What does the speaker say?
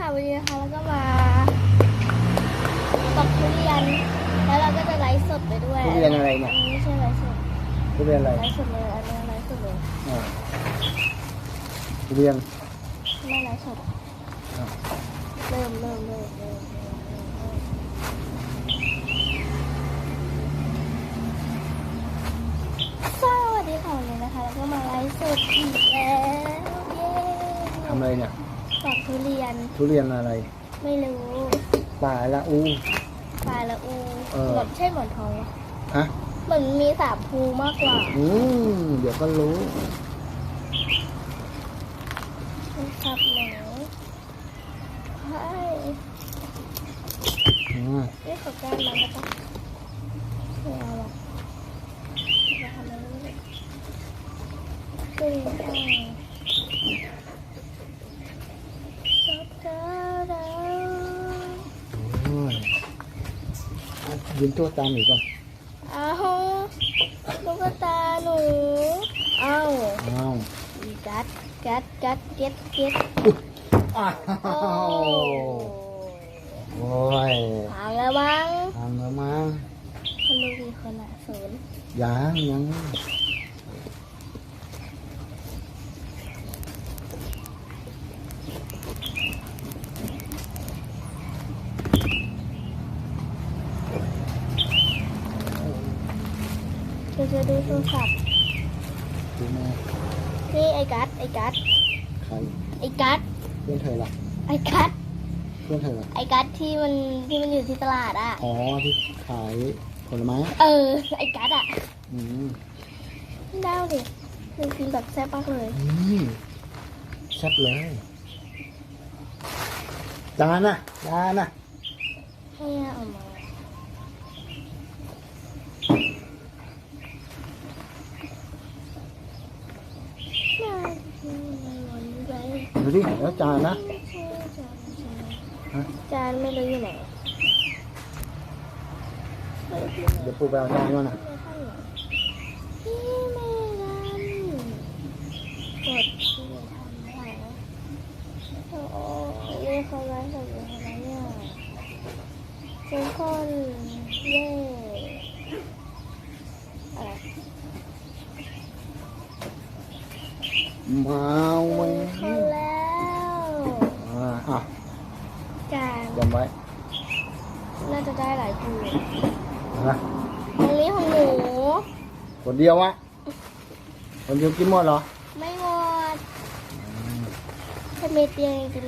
ค่ะวันนี้นะคะแล้วก็มาตกทุเรียนแล้วเราก็จะไลฟ์สดไปด้วยทุเรียนอะไรเนี่ยไม่ใช่ไลฟ์สดทุเรียนอะไรไลฟ์สดเลยอันนี้ไลฟ์สดเลยอ่าทุเรียนไม่ไลฟ์สดอ่าเริ่มเริ่มเริ่มเริ่มเริ่มเริ่มเริ่มสวัสดีค่ะวันนี้นะคะแล้วก็มาไลฟ์สดอีกแล้วเย้ ทำอะไรเนี่ย ตอกทุเรียน ทุเรียนอะไรไม่รู้ป่าละอู ปลาละอูเออ หมดใช่หมอนทองปะฮะ เหมือนมีสามภูมากกว่าอืมเดี๋ยวก็รู้ มันสับหนูใช่อืมนี่ขอแก้มมันได้ปะไม่เอาหรอกจะทำอะไรไม่ได้ตึงข้างซับดาวดาว โอ้ยอะ ยืนตัวตามหนูก่อนเอาลูกตาหนูเอาอ้าวอีกัดกัดกัดเก็ตเก็ตอ้าโอ้วโอ้ยพังแล้วมั้งทำแล้วมั้งคนดูกี่คนอะศูนย์ยังยัง จะจะดูโทรศัพท์ดูแม่นี่ไอ้กัดไอ้กัดใครไอ้กัดเพื่อนเธอล่ะไอ้กัดเพื่อนเธอล่ะไอ้กัดที่มันที่มันอยู่ที่ตลาดอะอ๋อที่ขายผลไม้เออไอ้กัดอะอืมดาวดิคือกินแบบแซ่บมากเลยอืมแซ่บเลยจานน่ะจานน่ะให้เอามาน่ากินมันไป ดูดิแล้วจานนะฮะจานไม่รู้อยู่ไหนเดี๋ยวปูไปเอาจานก่อนนะพี่เมรันกดที่ทำได้นะโอ้เรียกเขาไว้สำหรับอะไรเนี่ยทุกคนเย่อะไรมาเว้ยคนแล้ว อ่าอะ จาน จำ ไว้ น่าจะได้หลายภูนะตรงนี้ของหนู คนเดียวอะคนเดียวกินหมดเหรอ ไม่หมดถ้าเมเตียงกิน